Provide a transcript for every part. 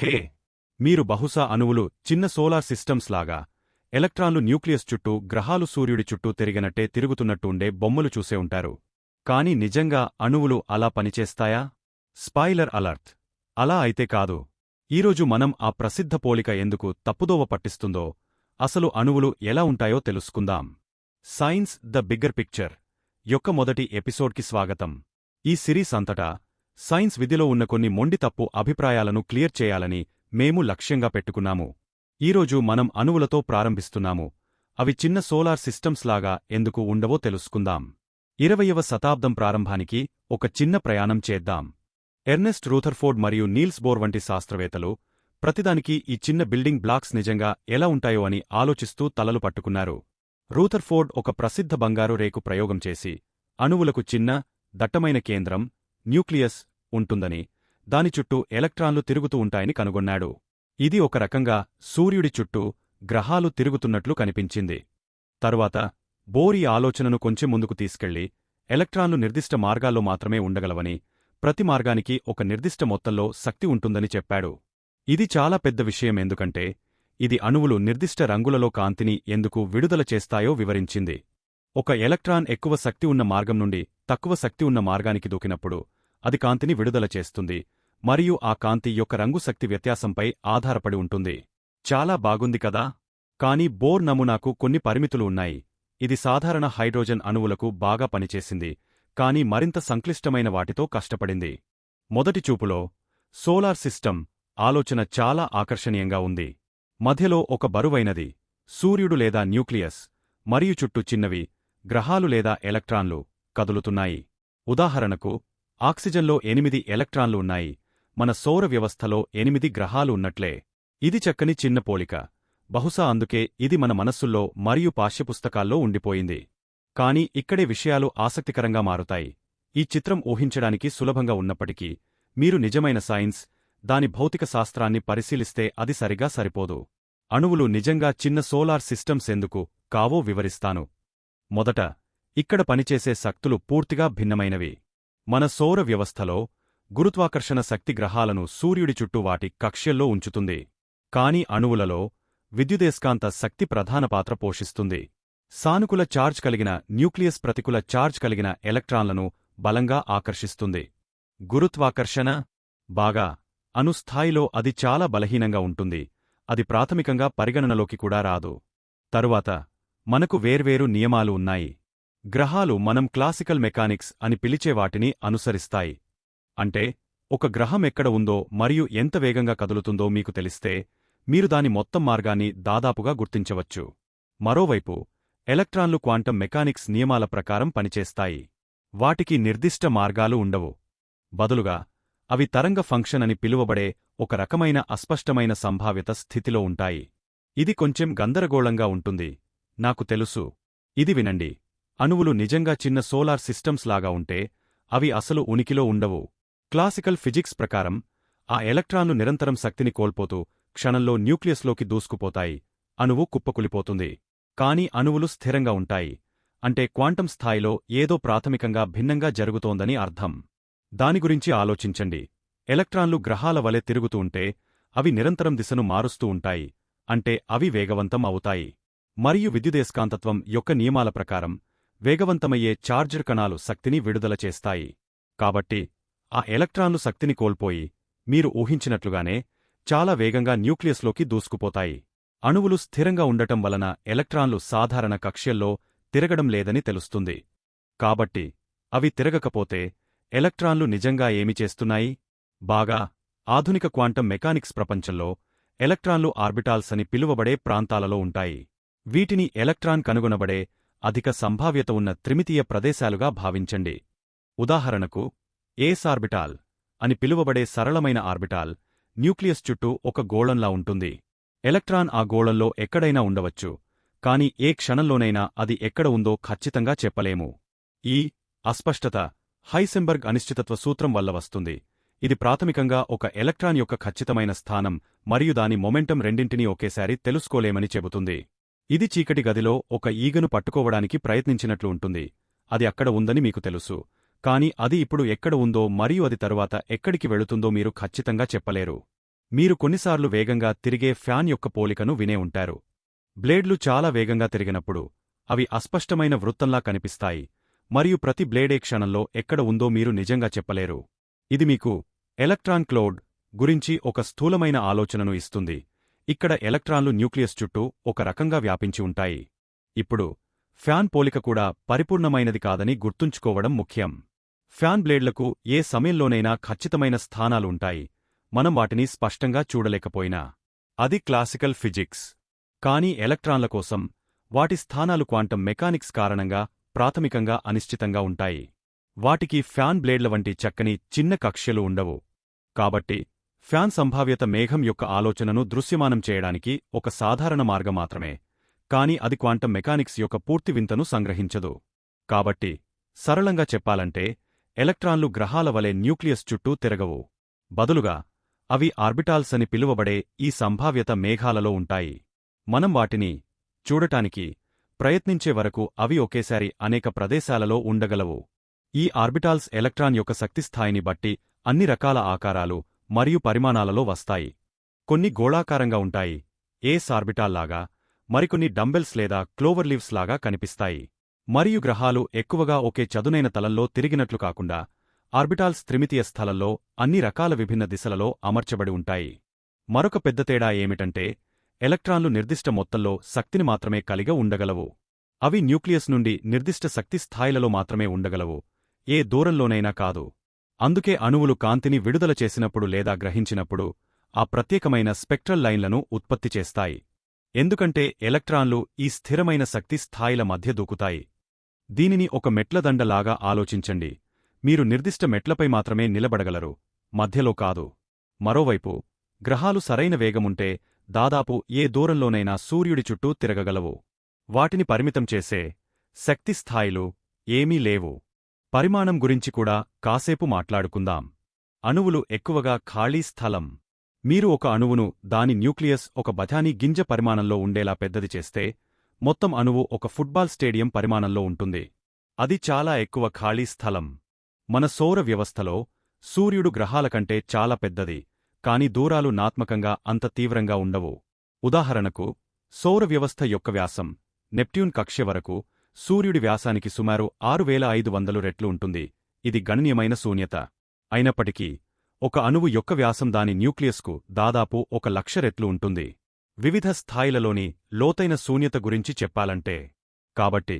హే మీరు బహుశా అణువులు చిన్న సోలార్ సిస్టమ్స్ లాగా ఎలక్ట్రాన్లు న్యూక్లియస్ చుట్టూ గ్రహాలు సూర్యుడి చుట్టూ తిరిగినట్టే తిరుగుతున్నట్టు ఉండే బొమ్మలు చూసే ఉంటారు. కాని నిజంగా అణువులు అలా పనిచేస్తాయా? Spoiler alert. అలా అయితే కాదు. ఈరోజు మనం ఆ ప్రసిద్ధ పోలిక ఎందుకు తప్పుదోవ పట్టిస్తుందో అసలు అణువులు ఎలా ఉంటాయో తెలుసుకుందాం. సైన్స్ ద బిగ్గర్ పిక్చర్ యొక్క మొదటి ఎపిసోడ్కి స్వాగతం. ఈ సిరీస్ అంతటా సైన్స్ విధిలో ఉన్న కొన్ని మొండి తప్పు అభిప్రాయాలను క్లియర్ చేయాలని మేము లక్ష్యంగా పెట్టుకున్నాము. ఈరోజు మనం అణువులతో ప్రారంభిస్తున్నాము. అవి చిన్న సోలార్ సిస్టమ్స్ లాగా ఎందుకు ఉండవో తెలుసుకుందాం. ఇరవయవ శతాబ్దం ప్రారంభానికి ఒక చిన్న ప్రయాణం చేద్దాం. ఎర్నెస్ట్ రూథర్ఫోర్డ్ మరియు నీల్స్ బోర్ వంటి శాస్త్రవేత్తలు ప్రతిదానికి ఈ చిన్న బిల్డింగ్ బ్లాక్స్ నిజంగా ఎలా ఉంటాయో అని ఆలోచిస్తూ తలలు పట్టుకున్నారు. రూథర్ఫోర్డ్ ఒక ప్రసిద్ధ బంగారు రేకు ప్రయోగం చేసి అణువులకు చిన్న దట్టమైన కేంద్రం న్యూక్లియస్ ఉంటుందని దాని చుట్టూ ఎలక్ట్రాన్లు తిరుగుతూ ఉంటాయని కనుగొన్నాడు. ఇది ఒక రకంగా సూర్యుడి చుట్టూ గ్రహాలు తిరుగుతున్నట్లు కనిపించింది. తరువాత బోర్ ఈ ఆలోచనను కొంచెం ముందుకు తీసుకెళ్ళి ఎలక్ట్రాన్లు నిర్దిష్ట మార్గాల్లో మాత్రమే ఉండగలవని ప్రతి మార్గానికి ఒక నిర్దిష్ట మొత్తంలో శక్తి ఉంటుందని చెప్పాడు. ఇది చాలా పెద్ద విషయం ఎందుకంటే ఇది అణువులు నిర్దిష్ట రంగులలో కాంతిని ఎందుకు విడుదల చేస్తాయో వివరించింది. ఒక ఎలక్ట్రాన్ ఎక్కువ శక్తి ఉన్న మార్గం నుండి తక్కువ శక్తి ఉన్న మార్గానికి దూకినప్పుడు అది కాంతిని విడుదల చేస్తుంది మరియు ఆ కాంతి యొక్క రంగు శక్తి వ్యత్యాసంపై ఆధారపడి ఉంటుంది. చాలా బాగుంది కదా? కానీ బోర్ నమూనాకు కొన్ని పరిమితులు ఉన్నాయి. ఇది సాధారణ హైడ్రోజన్ అణువులకు బాగా పనిచేసింది కానీ మరింత సంక్లిష్టమైన వాటితో కష్టపడింది. మొదటి చూపులో సోలార్ సిస్టమ్ ఆలోచన చాలా ఆకర్షణీయంగా ఉంది. మధ్యలో ఒక బరువైనది సూర్యుడు లేదా న్యూక్లియస్ మరియు చుట్టూ చిన్నవి గ్రహాలు లేదా ఎలక్ట్రాన్లు కదులుతున్నాయి. ఉదాహరణకు ఆక్సిజన్లో ఎనిమిది ఎలక్ట్రాన్లు ఉన్నాయి. మన సౌర వ్యవస్థలో ఎనిమిది గ్రహాలు ఉన్నట్లే. ఇది చక్కని చిన్న పోలిక. బహుశా అందుకే ఇది మన మనస్సుల్లో మరియు పాఠ్యపుస్తకాల్లో ఉండిపోయింది. కాని ఇక్కడే విషయాలు ఆసక్తికరంగా మారుతాయి. ఈ చిత్రం ఊహించడానికి సులభంగా ఉన్నప్పటికీ మీరు నిజమైన సైన్స్ దాని భౌతిక శాస్త్రాన్ని పరిశీలిస్తే అది సరిగా సరిపోదు. అణువులు నిజంగా చిన్న సోలార్ సిస్టమ్స్ ఎందుకు కావో వివరిస్తాను. మొదట ఇక్కడ పనిచేసే శక్తులు పూర్తిగా భిన్నమైనవి. మన సౌర వ్యవస్థలో గురుత్వాకర్షణ శక్తి గ్రహాలను సూర్యుడి చుట్టూ వాటి కక్ష్యల్లో ఉంచుతుంది. కాని అణువులలో విద్యుదేస్కాంత శక్తి ప్రధాన పాత్ర పోషిస్తుంది. సానుకూల చార్జ్ కలిగిన న్యూక్లియస్ ప్రతికూల చార్జ్ కలిగిన ఎలక్ట్రాన్లను బలంగా ఆకర్షిస్తుంది. గురుత్వాకర్షణ బాగా అణుస్థాయిలో అది చాలా బలహీనంగా ఉంటుంది. అది ప్రాథమికంగా పరిగణనలోకి కూడా రాదు. తరువాత మనకు వేర్వేరు నియమాలు ఉన్నాయి. గ్రహాలు మనం క్లాసికల్ మెకానిక్స్ అని పిలిచే వాటిని అనుసరిస్తాయి. అంటే ఒక గ్రహం ఎక్కడ ఉందో మరియు ఎంత వేగంగా కదులుతుందో మీకు తెలిస్తే మీరు దాని మొత్తం మార్గాన్ని దాదాపుగా గుర్తించవచ్చు. మరోవైపు ఎలక్ట్రాన్లు క్వాంటం మెకానిక్స్ నియమాల ప్రకారం పనిచేస్తాయి. వాటికి నిర్దిష్ట మార్గాలు ఉండవు. బదులుగా అవి తరంగ ఫంక్షన్ అని పిలువబడే ఒక రకమైన అస్పష్టమైన సంభావ్యత స్థితిలో ఉంటాయి. ఇది కొంచెం గందరగోళంగా ఉంటుంది. నాకు తెలుసు. ఇది వినండి. అణువులు నిజంగా చిన్న సోలార్ సిస్టమ్స్ లాగా ఉంటే అవి అసలు ఉనికిలో ఉండవు. క్లాసికల్ ఫిజిక్స్ ప్రకారం ఆ ఎలక్ట్రాన్లు నిరంతరం శక్తిని కోల్పోతూ క్షణంలో న్యూక్లియస్లోకి దూసుకుపోతాయి అణువు కుప్పకులిపోతుంది. కాని అణువులు స్థిరంగా ఉంటాయి అంటే క్వాంటం స్థాయిలో ఏదో ప్రాథమికంగా భిన్నంగా జరుగుతోందని అర్థం. దాని గురించి ఆలోచించండి. ఎలక్ట్రాన్లు గ్రహాల వలె తిరుగుతూ ఉంటే అవి నిరంతరం దిశను మారుస్తూ ఉంటాయి అంటే అవి వేగవంతం అవుతాయి. మరియు విద్యుదేస్కాంతత్వం యొక్క నియమాల ప్రకారం వేగవంతమయ్యే చార్జర్ కణాలు శక్తిని విడుదల చేస్తాయి. కాబట్టి ఆ ఎలక్ట్రాన్లు శక్తిని కోల్పోయి మీరు ఊహించినట్లుగానే చాలా వేగంగా న్యూక్లియస్లోకి దూసుకుపోతాయి. అణువులు స్థిరంగా ఉండటం వలన ఎలక్ట్రాన్లు సాధారణ కక్ష్యల్లో తిరగడం లేదని తెలుస్తుంది. కాబట్టి అవి తిరగకపోతే ఎలక్ట్రాన్లు నిజంగా ఏమి చేస్తున్నాయి? బాగా ఆధునిక క్వాంటం మెకానిక్స్ ప్రపంచంలో ఎలక్ట్రాన్లు ఆర్బిటాల్స్ అని పిలువబడే ప్రాంతాలలో ఉంటాయి. వీటిని ఎలక్ట్రాన్ కనుగొనబడే అధిక సంభావ్యత ఉన్న త్రిమితీయ ప్రదేశాలుగా భావించండి. ఉదాహరణకు ఏస్ ఆర్బిటాల్ అని పిలువబడే సరళమైన ఆర్బిటాల్ న్యూక్లియస్ చుట్టూ ఒక గోళంలా ఉంటుంది. ఎలక్ట్రాన్ ఆ గోళంలో ఎక్కడైనా ఉండవచ్చు కాని ఏ క్షణంలోనైనా అది ఎక్కడ ఉందో ఖచ్చితంగా చెప్పలేము. ఈ అస్పష్టత హైసెంబర్గ్ అనిశ్చితత్వ సూత్రం వల్ల వస్తుంది. ఇది ప్రాథమికంగా ఒక ఎలక్ట్రాన్ యొక్క ఖచ్చితమైన స్థానం మరియు దాని మొమెంటం రెండింటినీ ఒకేసారి తెలుసుకోలేమని చెబుతుంది. ఇది చీకటి గదిలో ఒక ఈగను పట్టుకోవడానికి ప్రయత్నించినట్లు ఉంటుంది. అది అక్కడ ఉందని మీకు తెలుసు. కాని అది ఇప్పుడు ఎక్కడ ఉందో మరియు అది తరువాత ఎక్కడికి వెళుతుందో మీరు ఖచ్చితంగా చెప్పలేరు. మీరు కొన్నిసార్లు వేగంగా తిరిగే ఫ్యాన్ యొక్క పోలికను వినే ఉంటారు. బ్లేడ్లు చాలా వేగంగా తిరిగినప్పుడు అవి అస్పష్టమైన వృత్తంలా కనిపిస్తాయి. మరియు ప్రతి బ్లేడే క్షణంలో ఎక్కడ ఉందో మీరు నిజంగా చెప్పలేరు. ఇది మీకు ఎలక్ట్రాన్ క్లోడ్ గురించి ఒక స్థూలమైన ఆలోచనను ఇస్తుంది. ఇక్కడ ఎలక్ట్రాన్లు న్యూక్లియస్ చుట్టూ ఒక రకంగా వ్యాపించి ఉంటాయి. ఇప్పుడు ఫ్యాన్ పోలిక కూడా పరిపూర్ణమైనది కాదని గుర్తుంచుకోవడం ముఖ్యం. ఫ్యాన్ బ్లేడ్లకు ఏ సమయంలోనైనా ఖచ్చితమైన స్థానాలు ఉంటాయి. మనం వాటిని స్పష్టంగా చూడలేకపోయినా. అది క్లాసికల్ ఫిజిక్స్. కానీ ఎలక్ట్రాన్ల కోసం వాటి స్థానాలు క్వాంటం మెకానిక్స్ కారణంగా ప్రాథమికంగా అనిశ్చితంగా ఉంటాయి. వాటికి ఫ్యాన్ బ్లేడ్ల వంటి చక్కని చిన్న కక్ష్యలు ఉండవు. కాబట్టి ఫ్యాన్ సంభావ్యత మేఘం యొక్క ఆలోచనను దృశ్యమానం చేయడానికి ఒక సాధారణ మార్గం మాత్రమే కాని అది క్వాంటం మెకానిక్స్ యొక్క పూర్తి వింతను సంగ్రహించదు. కాబట్టి సరళంగా చెప్పాలంటే ఎలక్ట్రాన్లు గ్రహాల వలె న్యూక్లియస్ చుట్టూ తిరగవు. బదులుగా అవి ఆర్బిటాల్స్ అని పిలువబడే ఈ సంభావ్యత మేఘాలలో ఉంటాయి. మనం వాటిని చూడటానికి ప్రయత్నించే వరకు అవి ఒకేసారి అనేక ప్రదేశాలలో ఉండగలవు. ఈ ఆర్బిటాల్స్ ఎలక్ట్రాన్ యొక్క శక్తిస్థాయిని బట్టి అన్ని రకాల ఆకారాలు మరియు పరిమాణాలలో వస్తాయి. కొన్ని గోళాకారంగా ఉంటాయి. ఏస్ ఆర్బిటాల్లాగా మరికొన్ని డంబెల్స్ లేదా క్లోవర్లీవ్స్ లాగా కనిపిస్తాయి. మరియు గ్రహాలు ఎక్కువగా ఒకే చదునైన తలంలో తిరిగినట్లు కాకుండా ఆర్బిటాల్స్ త్రిమితీయ స్థలంలో అన్ని రకాల విభిన్న దిశలలో అమర్చబడి ఉంటాయి. మరొక పెద్ద తేడా ఏమిటంటే ఎలక్ట్రాన్లు నిర్దిష్ట మొత్తంలో శక్తిని మాత్రమే కలిగ ఉండగలవు. అవి న్యూక్లియస్ నుండి నిర్దిష్ట శక్తి స్థాయిలలో మాత్రమే ఉండగలవు. ఏ దూరంలోనైనా కాదు. అందుకే అణువులు కాంతిని విడుదల చేసినప్పుడు లేదా గ్రహించినప్పుడు ఆ ప్రత్యేకమైన స్పెక్ట్రల్ లైన్లను ఉత్పత్తి చేస్తాయి. ఎందుకంటే ఎలక్ట్రాన్లు ఈ స్థిరమైన శక్తి స్థాయిల మధ్య దూకుతాయి. దీనిని ఒక మెట్లదండలాగా ఆలోచించండి. మీరు నిర్దిష్ట మెట్లపై మాత్రమే నిలబడగలరు. మధ్యలో కాదు. మరోవైపు గ్రహాలు సరైన వేగముంటే దాదాపు ఏ దూరంలోనైనా సూర్యుడి చుట్టూ తిరగగలవు. వాటిని పరిమితం చేసే శక్తి స్థాయిలు ఏమీ లేవు. పరిమాణం గురించి కూడా కాసేపు మాట్లాడుకుందాం. అణువులు ఎక్కువగా ఖాళీ స్థలం. మీరు ఒక అణువును దాని న్యూక్లియస్ ఒక బఠానీ గింజ పరిమాణంలో ఉండేలా పెద్దది చేస్తే మొత్తం అణువు ఒక ఫుట్బాల్ స్టేడియం పరిమాణంలో ఉంటుంది. అది చాలా ఎక్కువ ఖాళీ స్థలం. మన సౌర వ్యవస్థలో సూర్యుడు గ్రహాల కంటే చాలా పెద్దది కాని దూరాలు నాత్మకంగా అంత తీవ్రంగా ఉండవు. ఉదాహరణకు సౌర వ్యవస్థ యొక్క వ్యాసం నెప్ట్యూన్ కక్ష్య వరకు సూర్యుడి వ్యాసానికి సుమారు ఆరు వేల ఐదు వందలు రెట్లు ఉంటుంది. ఇది గణనీయమైన శూన్యత. అయినప్పటికీ ఒక అణువు యొక్క వ్యాసం దాని న్యూక్లియస్కు దాదాపు ఒక లక్ష రెట్లు ఉంటుంది. వివిధ స్థాయిలలోని లోతైన శూన్యత గురించి చెప్పాలంటే కాబట్టి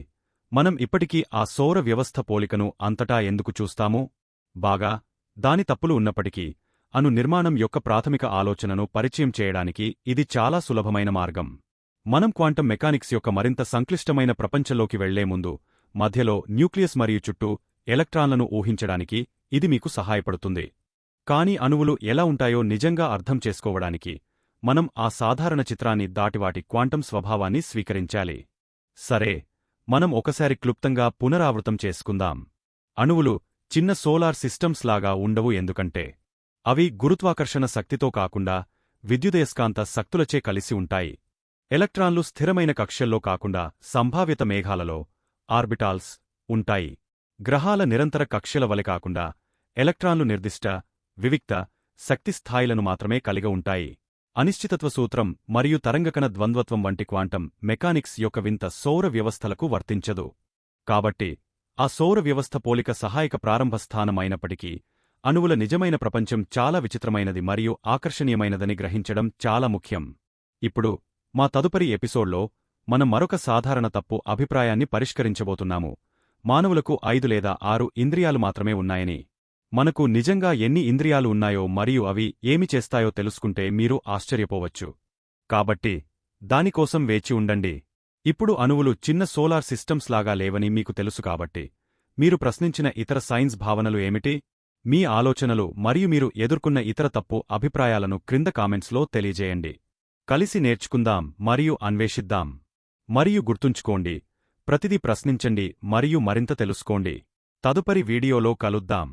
మనం ఇప్పటికీ ఆ సౌర వ్యవస్థ పోలికను అంతటా ఎందుకు చూస్తాము? బాగా దాని తప్పులు ఉన్నప్పటికీ అను నిర్మాణం యొక్క ప్రాథమిక ఆలోచనను పరిచయం చేయడానికి ఇది చాలా సులభమైన మార్గం. మనం క్వాంటం మెకానిక్స్ యొక్క మరింత సంక్లిష్టమైన ప్రపంచంలోకి వెళ్ళే ముందు మధ్యలో న్యూక్లియస్ మరియు చుట్టూ ఎలక్ట్రాన్లను ఊహించడానికి ఇది మీకు సహాయపడుతుంది. కాని అణువులు ఎలా ఉంటాయో నిజంగా అర్థం చేసుకోవడానికి మనం ఆ సాధారణ చిత్రాన్ని దాటివాటి క్వాంటం స్వభావాన్ని స్వీకరించాలి. సరే మనం ఒకసారి క్లుప్తంగా పునరావృతం చేసుకుందాం. అణువులు చిన్న సోలార్ సిస్టమ్స్ లాగా ఉండవు ఎందుకంటే అవి గురుత్వాకర్షణ శక్తితో కాకుండా విద్యుదయస్కాంత శక్తులచే కలిసి ఉంటాయి. ఎలక్ట్రాన్లు స్థిరమైన కక్ష్యల్లో కాకుండా సంభావ్యత మేఘాలలో ఆర్బిటాల్స్ ఉంటాయి. గ్రహాల నిరంతర కక్ష్యల వలె కాకుండా ఎలక్ట్రాన్లు నిర్దిష్ట వివిక్త శక్తి స్థాయిలను మాత్రమే కలిగి ఉంటాయి. అనిశ్చితత్వ సూత్రం మరియు తరంగకణ ద్వంద్వత్వం వంటి క్వాంటం మెకానిక్స్ యొక్క వింత సౌర వ్యవస్థలకు వర్తించదు. కాబట్టి ఆ సౌర వ్యవస్థ పోలిక సహాయక ప్రారంభ స్థానం అయినప్పటికీ అణువుల నిజమైన ప్రపంచం చాలా విచిత్రమైనది మరియు ఆకర్షణీయమైనదని గ్రహించడం చాలా ముఖ్యం. ఇప్పుడు మా తదుపరి ఎపిసోడ్లో మనం మరొక సాధారణ తప్పు అభిప్రాయాన్ని పరిష్కరించబోతున్నాము. మానవులకు ఐదు లేదా ఆరు ఇంద్రియాలు మాత్రమే ఉన్నాయని. మనకు నిజంగా ఎన్ని ఇంద్రియాలు ఉన్నాయో మరియు అవి ఏమి చేస్తాయో తెలుసుకుంటే మీరు ఆశ్చర్యపోవచ్చు. కాబట్టి దానికోసం వేచి ఉండండి. ఇప్పుడు అణువులు చిన్న సోలార్ సిస్టమ్స్ లాగా లేవని మీకు తెలుసు కాబట్టి. మీరు ప్రశ్నించిన ఇతర సైన్స్ భావనలు ఏమిటి? మీ ఆలోచనలు మరియు మీరు ఎదుర్కొన్న ఇతర తప్పు అభిప్రాయాలను క్రింద కామెంట్స్లో తెలియజేయండి. కలిసి నేర్చుకుందాం మరియు అన్వేషిద్దాం. మరియు గుర్తుంచుకోండి ప్రతిదీ ప్రశ్నించండి మరియు మరింత తెలుసుకోండి. తదుపరి వీడియోలో కలుద్దాం.